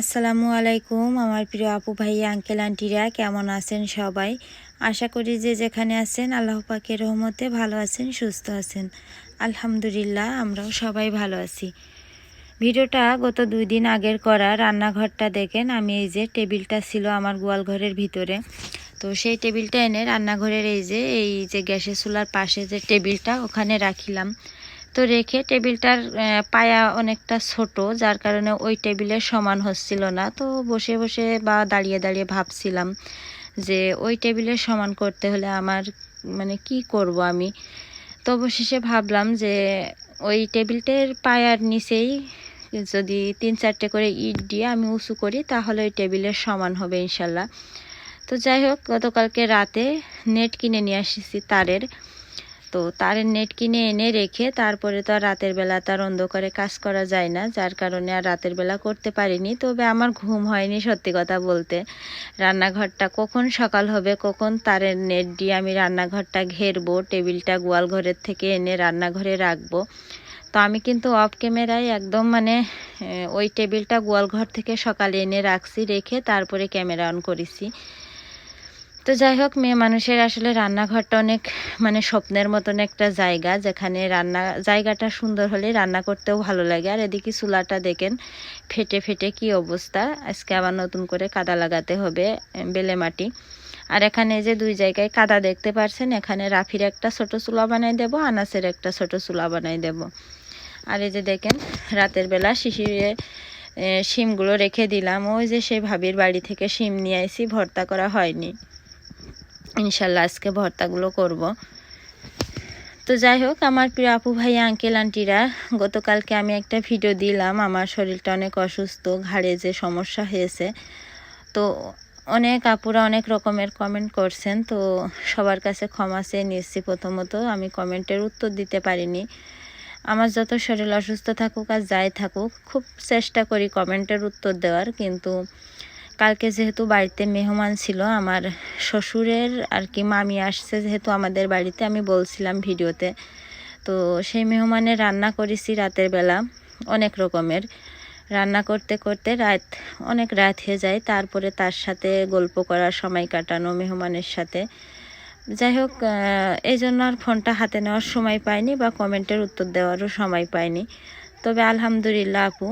আসসালামু আলাইকুম, আমার প্রিয় আপু ভাই, আঙ্কেল, আন্টিরা, কেমন আছেন সবাই? আশা করি যে যেখানে আছেন, আল্লাহ পাকের রহমতে ভালো আছেন, সুস্থ আছেন। আলহামদুলিল্লাহ, আমরাও সবাই ভালো আছি। ভিডিওটা গত দুই দিন আগের করা রান্নাঘরটা দেখেন, আমি এই যে টেবিলটা ছিল আমার গোয়াল ঘরের ভিতরে। তো সেই টেবিলটা এনে রান্নাঘরের এই যে এই যে গ্যাসের চুলার পাশে যে টেবিলটা, ওখানে রাখিলাম। তো রেখে টেবিলটার পায়া অনেকটা ছোট, যার কারণে ওই টেবিলে সমান হচ্ছিল না। তো বসে বসে বা দাঁড়িয়ে দাঁড়িয়ে ভাবছিলাম যে ওই টেবিলে সমান করতে হলে আমার মানে কি করব আমি? তো অবশেষে ভাবলাম যে ওই টেবিলটার পায়ার নিচেই যদি তিন চারটে করে ইট দিয়ে আমি উঁচু করি, তাহলে ওই টেবিলের সমান হবে ইনশাল্লাহ। তো যাই হোক, গতকালকে রাতে নেট কিনে নিয়ে আসছি তারের। তো তারের নেট কিনে এনে রেখে তারপরে তো আর রাতের বেলা তার অন্ধকারে কাজ করা যায় না, যার কারণে আর রাতের বেলা করতে পারিনি। তবে আমার ঘুম হয়নি সত্যি কথা বলতে। রান্নাঘরটা কখন সকাল হবে, কখন তারের নেট দিয়ে আমি রান্নাঘরটা ঘেরবো, টেবিলটা গোয়াল ঘরের থেকে এনে রান্নাঘরে রাখব। তো আমি কিন্তু অফ ক্যামেরায় একদম মানে ওই টেবিলটা গোয়াল ঘর থেকে সকালে এনে রাখছি, রেখে তারপরে ক্যামেরা অন করেছি। তো যাই হোক, মেয়ে মানুষের আসলে রান্নাঘরটা অনেক মানে স্বপ্নের মতন একটা জায়গা, যেখানে রান্না, জায়গাটা সুন্দর হলে রান্না করতেও ভালো লাগে। আর এদিকে চুলাটা দেখেন, ফেটে ফেটে কি অবস্থা। আজকে আবার নতুন করে কাদা লাগাতে হবে বেলে মাটি। আর এখানে যে দুই জায়গায় কাদা দেখতে পারছেন, এখানে রাফির একটা ছোট চুলা বানাই দেব, আনাসের একটা ছোট চুলা বানাই দেব। আর এই যে দেখেন, রাতের বেলা শিশিরে শিমগুলো রেখে দিলাম। ওই যে সেই ভাবির বাড়ি থেকে শিম নিয়ে আইসি ভর্তা করা হয়নি। ইনশাল্লাহ আজকে ভর্তাগুলো করব। তো যাই হোক, আমার প্রিয় আপু ভাই আঙ্কেল আন্টিরা গতকালকে আমি একটা ভিডিও দিলাম। আমার শরীরটা অনেক অসুস্থ, ঘাড়ে যে সমস্যা হয়েছে। তো অনেক আপুরা অনেক রকমের কমেন্ট করছেন, তো সবার কাছে ক্ষমা চেয়ে নিচ্ছি। প্রথমত আমি কমেন্টের উত্তর দিতে পারিনি। আমার যত শরীর অসুস্থ থাকুক আর যাই থাকুক, খুব চেষ্টা করি কমেন্টের উত্তর দেওয়ার, কিন্তু কালকে যেহেতু বাড়িতে মেহমান ছিল, আমার শ্বশুরের আর কি মামি আসছে যেহেতু আমাদের বাড়িতে, আমি বলছিলাম ভিডিওতে। তো সেই মেহমানের রান্না করেছি রাতের বেলা, অনেক রকমের। রান্না করতে করতে রাত, অনেক রাত হয়ে যায়, তারপরে তার সাথে গল্প করার সময় কাটানো মেহমানের সাথে। যাই হোক এই জন্য আর ফোনটা হাতে নেওয়ার সময় পাইনি বা কমেন্টের উত্তর দেওয়ারও সময় পাইনি। তবে আলহামদুলিল্লাহ আপু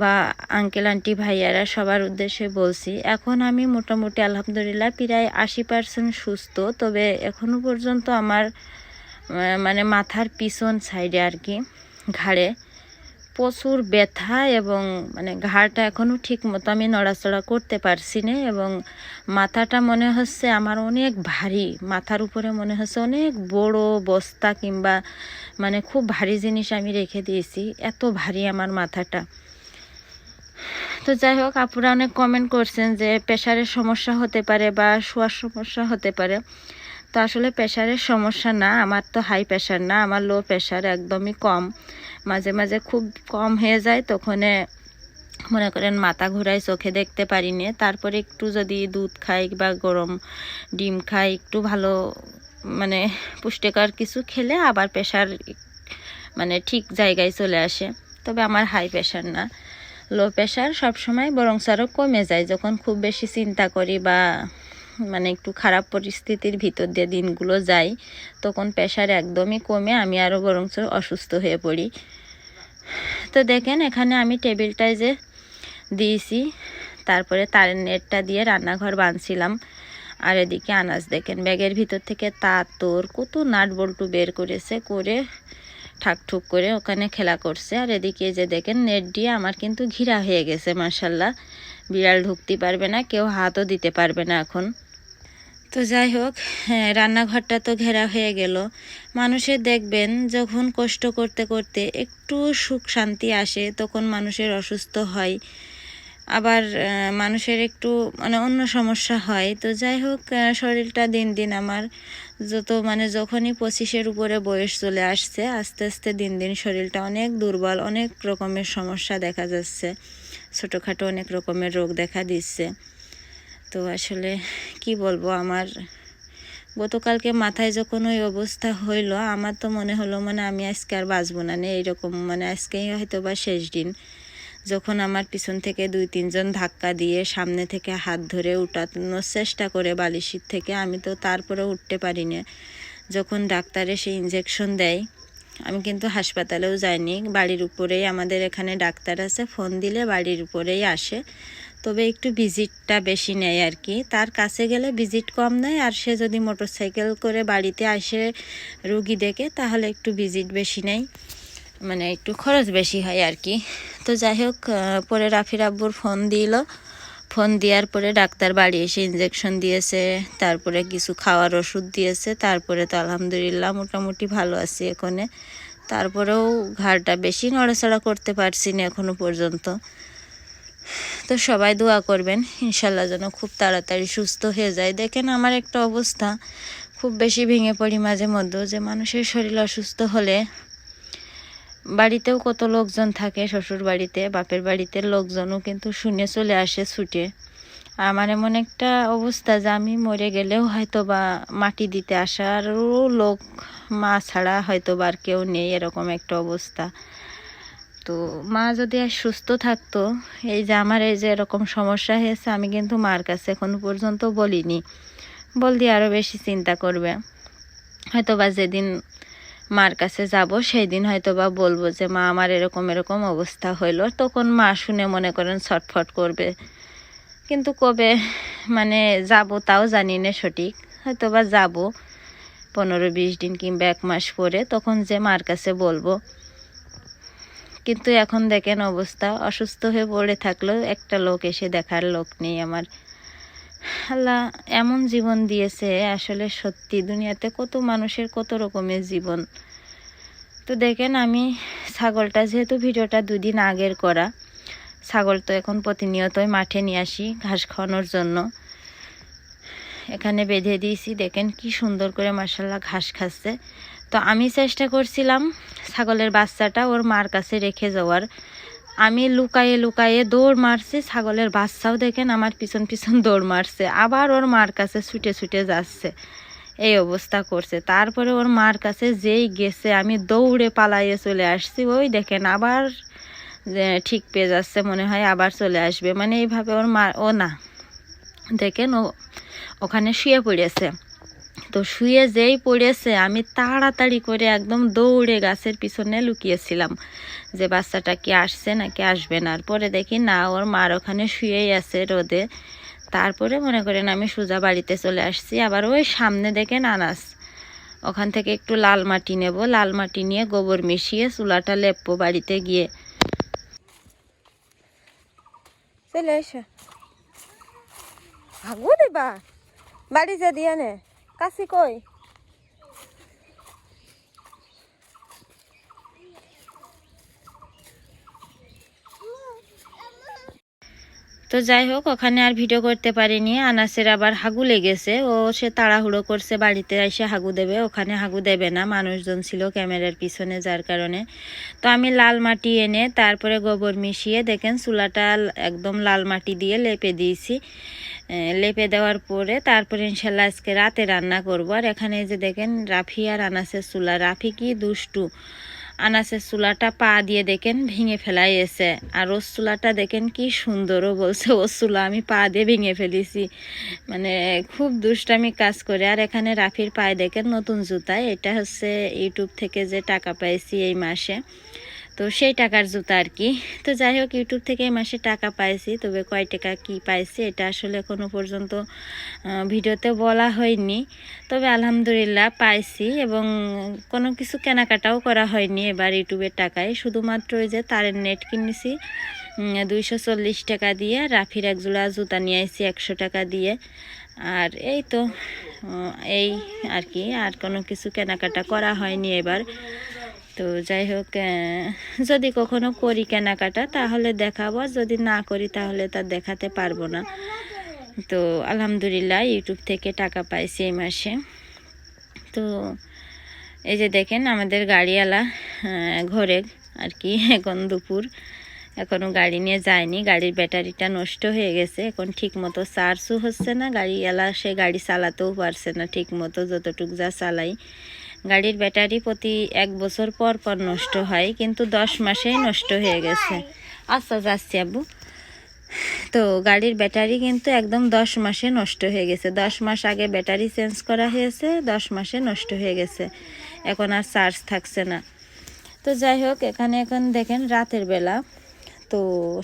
বা আঙ্কেল আন্টি ভাইয়ারা সবার উদ্দেশ্যে বলছি, এখন আমি মোটামুটি আলহামদুলিল্লাহ প্রায় আশি পার্সেন্ট সুস্থ, তবে এখনও পর্যন্ত আমার মানে মাথার পিছন সাইডে আর কি, ঘাড়ে প্রচুর ব্যথা এবং মানে ঘাড়টা এখনও ঠিক মতো আমি নড়াচড়া করতে পারছি না এবং মাথাটা মনে হচ্ছে আমার অনেক ভারী, মাথার উপরে মনে হচ্ছে অনেক বড় বস্তা কিংবা মানে খুব ভারী জিনিস আমি রেখে দিয়েছি, এত ভারী আমার মাথাটা। তো যাই হোক, আপুরা অনেক কমেন্ট করছেন যে প্রেশারের সমস্যা হতে পারে বা শোয়ার সমস্যা হতে পারে। তো আসলে প্রেশারের সমস্যা না, আমার তো হাই প্রেশার না, আমার লো প্রেশার একদমই কম। মাঝে মাঝে খুব কম হয়ে যায়, তখনে মনে করেন মাথা ঘুরাই চোখে দেখতে পারি না তারপরে একটু যদি দুধ খাই বা গরম ডিম খাই, একটু ভালো মানে পুষ্টিকর কিছু খেলে আবার প্রেশার মানে ঠিক জায়গায় চলে আসে। তবে আমার হাই প্রেশার না। লো প্রেশার সবসময় বরং আরও কমে যায়। যখন খুব বেশি চিন্তা করি বা মানে একটু খারাপ পরিস্থিতির ভিতর দিয়ে দিনগুলো যাই তখন প্রেশার একদমই কমে, আমি আরও বরং অসুস্থ হয়ে পড়ি। তো দেখেন, এখানে আমি টেবিলটায় যে দিয়েছি, তারপরে তারের নেটটা দিয়ে রান্নাঘর বাঁধছিলাম। আর এদিকে আনাজ দেখেন, ব্যাগের ভিতর থেকে তার তোর কত নাট বল্টু বের করেছে, করে ঠাক ঠুক করে ওখানে খেলা করছে। আর এদিকে যে দেখেন নেট দিয়ে আমার কিন্তু ঘিরা হয়ে গেছে মার্শাল্লাহ বিড়াল ঢুকতে পারবে না, কেউ হাতও দিতে পারবে না এখন। তো যাই হোক হ্যাঁ রান্নাঘরটা তো ঘেরা হয়ে গেল। মানুষের দেখবেন, যখন কষ্ট করতে করতে একটু সুখ শান্তি আসে, তখন মানুষের অসুস্থ হয়। আবার মানুষের একটু মানে অন্য সমস্যা হয়। তো যাই হোক শরীরটা দিন দিন আমার যত মানে যখনই পঁচিশের উপরে বয়স চলে আসছে, আস্তে আস্তে দিন দিন শরীরটা অনেক দুর্বল, অনেক রকমের সমস্যা দেখা যাচ্ছে। ছোটোখাটো অনেক রকমের রোগ দেখা দিচ্ছে। তো আসলে কি বলব, আমার গতকালকে মাথায় যখন ওই অবস্থা হইল, আমার তো মনে হলো মানে আমি আজকে আর বাঁচবো না নে এইরকম মানে আজকেই হয়তো বা শেষ দিন। যখন আমার পিছন থেকে দুই, তিনজন ধাক্কা দিয়ে সামনে থেকে হাত ধরে উঠানোর চেষ্টা করে বালিশির থেকে, আমি তো তারপরে উঠতে পারি না। যখন ডাক্তারে এসে ইঞ্জেকশন দেয়, আমি কিন্তু হাসপাতালেও যাইনি। বাড়ির উপরেই আমাদের এখানে ডাক্তার আছে ফোন দিলে বাড়ির উপরেই আসে। তবে একটু ভিজিটটা বেশি নেয় আর কি তার কাছে গেলে ভিজিট কম নেয়, আর সে যদি মোটরসাইকেল করে বাড়িতে আসে রুগী দেখে, তাহলে একটু ভিজিট বেশি নেয়। মানে একটু খরচ বেশি হয় আর কি। তো যাই হোক পরে রাফির আব্বুর ফোন দিল। ফোন দেওয়ার পরে ডাক্তার বাড়ি এসে ইঞ্জেকশন দিয়েছে, তারপরে কিছু খাওয়ার ওষুধ দিয়েছে, তারপরে তো আলহামদুলিল্লাহ মোটামুটি ভালো আছি এখানে। তারপরেও ঘাড়টা বেশি নড়াচড়া করতে পারছি না এখনও পর্যন্ত। তো সবাই দোয়া করবেন, ইনশাল্লাহ যেন খুব তাড়াতাড়ি সুস্থ হয়ে যায়। দেখেন আমার একটা অবস্থা, খুব বেশি ভেঙে পড়ি মাঝে মধ্যে, যে মানুষের শরীর অসুস্থ হলে বাড়িতেও কত লোকজন থাকে শ্বশুর বাড়িতে বাপের বাড়িতে লোকজনও কিন্তু শুনে চলে আসে ছুটে। আমার এমন একটা অবস্থা যে আমি মরে গেলেও হয়তো বা মাটি দিতে আসারও লোক মা ছাড়া হয়তো বা আর কেউ নেই, এরকম একটা অবস্থা। তো মা যদি আর সুস্থ থাকতো, এই যে আমার এই যে এরকম সমস্যা হয়েছে, আমি কিন্তু মার কাছে এখনও পর্যন্ত বলিনি। বলদি আরও বেশি চিন্তা করবে। হয়তো বা যেদিন মার কাছে যাব সেই দিন হয়তো বা বলব যে, মা, আমার এরকম এরকম অবস্থা হইল। তখন মা শুনে মনে করেন ছটফট করবে। কিন্তু কবে মানে যাব তাও জানি না সঠিক। হয়তো বা যাব পনেরো বিশ দিন কিংবা এক মাস পরে, তখন যে মার কাছে বলব। কিন্তু এখন দেখেন অবস্থা, অসুস্থ হয়ে পড়ে থাকলেও একটা লোক এসে দেখার লোক নেই আমার। আল্লাহ এমন জীবন দিয়েছে, আসলে সত্যি দুনিয়াতে কত মানুষের কত রকমের জীবন। তো দেখেন আমি ছাগলটা, যেহেতু ভিডিওটা দুদিন আগের করা, ছাগল তো এখন প্রতিনিয়তই মাঠে নিয়ে আসি ঘাস খাওয়ানোর জন্য। এখানে বেঁধে দিয়েছি, দেখেন কি সুন্দর করে মার্শাল্লাহ ঘাস খাচ্ছে। তো আমি চেষ্টা করছিলাম ছাগলের বাচ্চাটা ওর মার কাছে রেখে যাওয়ার। আমি লুকায়ে লুকায়ে দৌড় মারছি, ছাগলের বাচ্চাও দেখেন আমার পিছন পিছন দৌড় মারছে, আবার ওর মার কাছে ছুটে ছুটে যাচ্ছে, এই অবস্থা করছে। তারপরে ওর মার কাছে যেই গেছে, আমি দৌড়ে পালাইয়ে চলে আসছি, ওই দেখেন আবার ঠিক পেয়ে যাচ্ছে, মনে হয় আবার চলে আসবে। মানে এইভাবে ওর মা, ও না, দেখেন ও, ওখানে শুয়ে পড়েছে। তো শুয়ে যেই পড়েছে, আমি তাড়াতাড়ি করে একদম দৌড়ে গাছের পিছনে লুকিয়েছিলাম। যে বাচ্চাটা কি আসছে নাকি আসবে না? আর পরে দেখি না, ওর মার ওখানে শুয়েই আছে রোদে। তারপরে মনে করেন আমি সোজা বাড়িতে চলে আসছি। আবার ওই সামনে দেখে নানাস। ওখান থেকে একটু লাল মাটি নেব। লাল মাটি নিয়ে গোবর মিশিয়ে চুলাটা লেপবো বাড়িতে গিয়ে। চলে এসো। ভাগো দেবা বাড়ি যা দিয়া নে। কাশি কই? তো যাই হোক, ওখানে আর ভিডিও করতে পারিনি। আনাসের আবার হাগু লেগেছে। ও, সে তাড়াহুড়ো করছে, বাড়িতে এসে হাগু দেবে। ওখানে হাগু দেবে না, মানুষজন ছিল ক্যামেরার পিছনে যার কারণে। তো আমি লাল মাটি এনে তারপরে গোবর মিশিয়ে, দেখেন চুলাটা একদম লাল মাটি দিয়ে লেপে দিয়েছি। লেপে দেওয়ার পরে তারপরে ইনশাল্লাহ আজকে রাতে রান্না করব। আর এখানে যে দেখেন, রাফি আর আনাসের চুলা। রাফি কি দুষ্টু। আনাসের চুলাটা পা দিয়ে দেখেন ভেঙে ফেলাই এসে আর ওর চুলাটা দেখেন কি সুন্দরও বলছে। ওর চুলা আমি পা দিয়ে ভেঙে ফেলেছি। মানে খুব দুষ্টামি কাজ করে। আর এখানে রাফির পায়ে দেখেন নতুন জুতা। এটা হচ্ছে ইউটিউব থেকে যে টাকা পাইছি এই মাসে। তো সেই টাকার জুতা আর কি। তো যাই হোক ইউটিউব থেকে এই মাসে টাকা পাইছি, তবে কয় টাকা কি পাইছি এটা আসলে এখনও পর্যন্ত ভিডিওতে বলা হয়নি। তবে আলহামদুলিল্লাহ পাইছি এবং কোনো কিছু কেনাকাটাও করা হয়নি এবার ইউটিউবের টাকায়। শুধুমাত্র ওই যে তারের নেট কিনেছি দুইশো চল্লিশ টাকা দিয়ে, রাফির এক জোড়া জুতা নিয়ে আসছি একশো টাকা দিয়ে। আর এই তো এই আর কি, আর কোনো কিছু কেনাকাটা করা হয়নি এবার। তো যাই হোক যদি কখনো করি কেনাকাটা, তাহলে দেখাবো। যদি না করি, তাহলে তা দেখাতে পারব না। তো আলহামদুলিল্লাহ, ইউটিউব থেকে টাকা পাইছি এই মাসে। তো এই যে দেখেন, আমাদের গাড়িওয়ালা ঘোরে আর কি, এখন দুপুর। এখনও গাড়ি নিয়ে যায়নি। গাড়ির ব্যাটারিটা নষ্ট হয়ে গেছে। এখন ঠিক মতো চার্জও হচ্ছে না। গাড়িওয়ালা, সে গাড়ি চালাতেও পারছে না ঠিক মতো যতটুক যা চালাই। গাড়ির ব্যাটারি প্রতি এক বছর পর পর নষ্ট হয়, কিন্তু দশ মাসেই নষ্ট হয়ে গেছে। আচ্ছা যাচ্ছি আব্বু। তো গাড়ির ব্যাটারি কিন্তু একদম দশ মাসে নষ্ট হয়ে গেছে। দশ মাস আগে ব্যাটারি চেঞ্জ করা হয়েছে, দশ মাসে নষ্ট হয়ে গেছে। এখন আর চার্জ থাকছে না। তো যাই হোক, এখানে এখন দেখেন রাতের বেলা। তো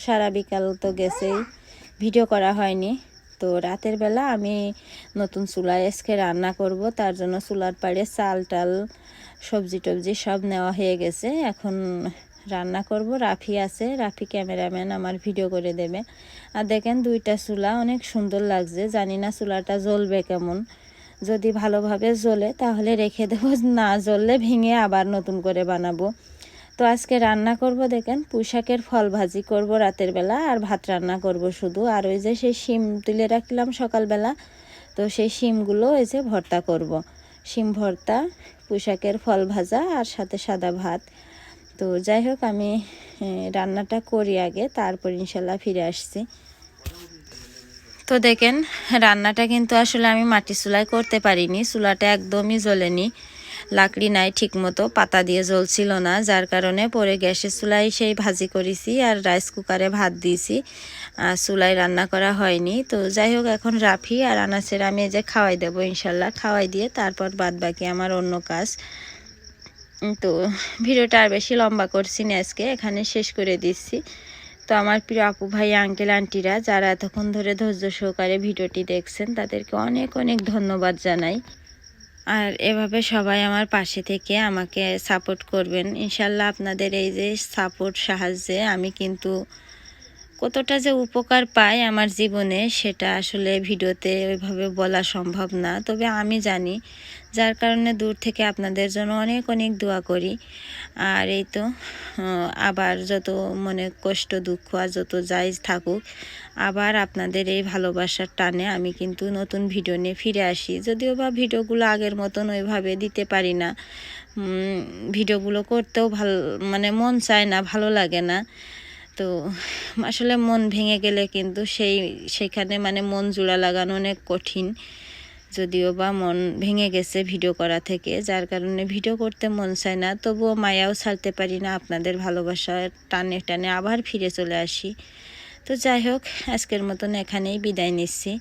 সারা বিকাল তো গেছেই। ভিডিও করা হয়নি। তো রাতের বেলা আমি নতুন চুলায় আজকে রান্না করব। তার জন্য চুলার পাড়ে চাল টাল সবজি টবজি সব নেওয়া হয়ে গেছে। এখন রান্না করব। রাফি আছে। রাফি ক্যামেরাম্যান আমার ভিডিও করে দেবে। আর দেখেন দুইটা চুলা, অনেক সুন্দর লাগছে। জানি না চুলাটা জ্বলবে কেমন। যদি ভালোভাবে জ্বলে তাহলে রেখে দেবো। না জ্বললে ভেঙে আবার নতুন করে বানাবো। তো আজকে রান্না করব দেখেন, পুঁইশাকের ফল ভাজি করব রাতের বেলা আর ভাত রান্না করব শুধু। আর ওই যে সেই শিম তুলে রাখলাম সকালবেলা, তো সেই শিমগুলো ওই যে ভর্তা করব। শিম ভর্তা, পুঁইশাকের ফল ভাজা আর সাথে সাদা ভাত। তো যাই হোক, আমি রান্নাটা করি আগে, তারপর ইনশাল্লাহ ফিরে আসছি। তো দেখেন, রান্নাটা কিন্তু আসলে আমি মাটি চুলায় করতে পারিনি, চুলাটা একদমই জ্বলেনি। লাকড়ি নাই ঠিকমতো, পাতা দিয়ে জ্বলছিল না, যার কারণে পরে গ্যাসের চুলায় সেই ভাজি করেছি আর রাইস কুকারে ভাত দিয়েছি। আর চুলায় রান্না করা হয়নি। তো যাই হোক, এখন রাফি আর আনাসের আমি যে খাওয়াই দেবো ইনশাল্লাহ। খাওয়াই দিয়ে তারপর বাদ বাকি আমার অন্য কাজ। তো ভিডিওটা আর বেশি লম্বা করছি না আজকে, এখানে শেষ করে দিচ্ছি। তো আমার প্রিয় আপু ভাই, আঙ্কেল, আন্টিরা, যারা এতক্ষণ ধরে ধৈর্য সহকারে ভিডিওটি দেখছেন, তাদেরকে অনেক অনেক ধন্যবাদ জানাই। আর এভাবে সবাই আমার পাশে থেকে আমাকে সাপোর্ট করবেন। ইনশাল্লাহ আপনাদের এই যে সাপোর্ট সাহায্যে আমি কিন্তু কতটা যে উপকার পাই আমার জীবনে সেটা আসলে ভিডিওতে ওইভাবে বলা সম্ভব না। তবে আমি জানি, যার কারণে দূর থেকে আপনাদের জন্য অনেক অনেক দোয়া করি। আর এই তো আবার যত মনে কষ্ট, দুঃখ আর যত যাই থাকুক, আবার আপনাদের এই ভালোবাসার টানে আমি কিন্তু নতুন ভিডিও নিয়ে ফিরে আসি। যদিও বা ভিডিওগুলো আগের মতন ওইভাবে দিতে পারি না। ভিডিওগুলো করতেও ভালো মানে মন চায় না, ভালো লাগে না। তো আসলে মন ভেঙে গেলে কিন্তু সেই, সেখানে মানে মন জোড়া লাগানো অনেক কঠিন। যদিও বা মন ভেঙে গেছে ভিডিও করা থেকে, যার কারণে ভিডিও করতে মন চায় না। তবুও মায়াও ছাড়তে পারি না, আপনাদের ভালোবাসার টানে টানে আবার ফিরে চলে আসি। তো যাই হোক, আজকের মতন এখানেই বিদায় নিচ্ছি।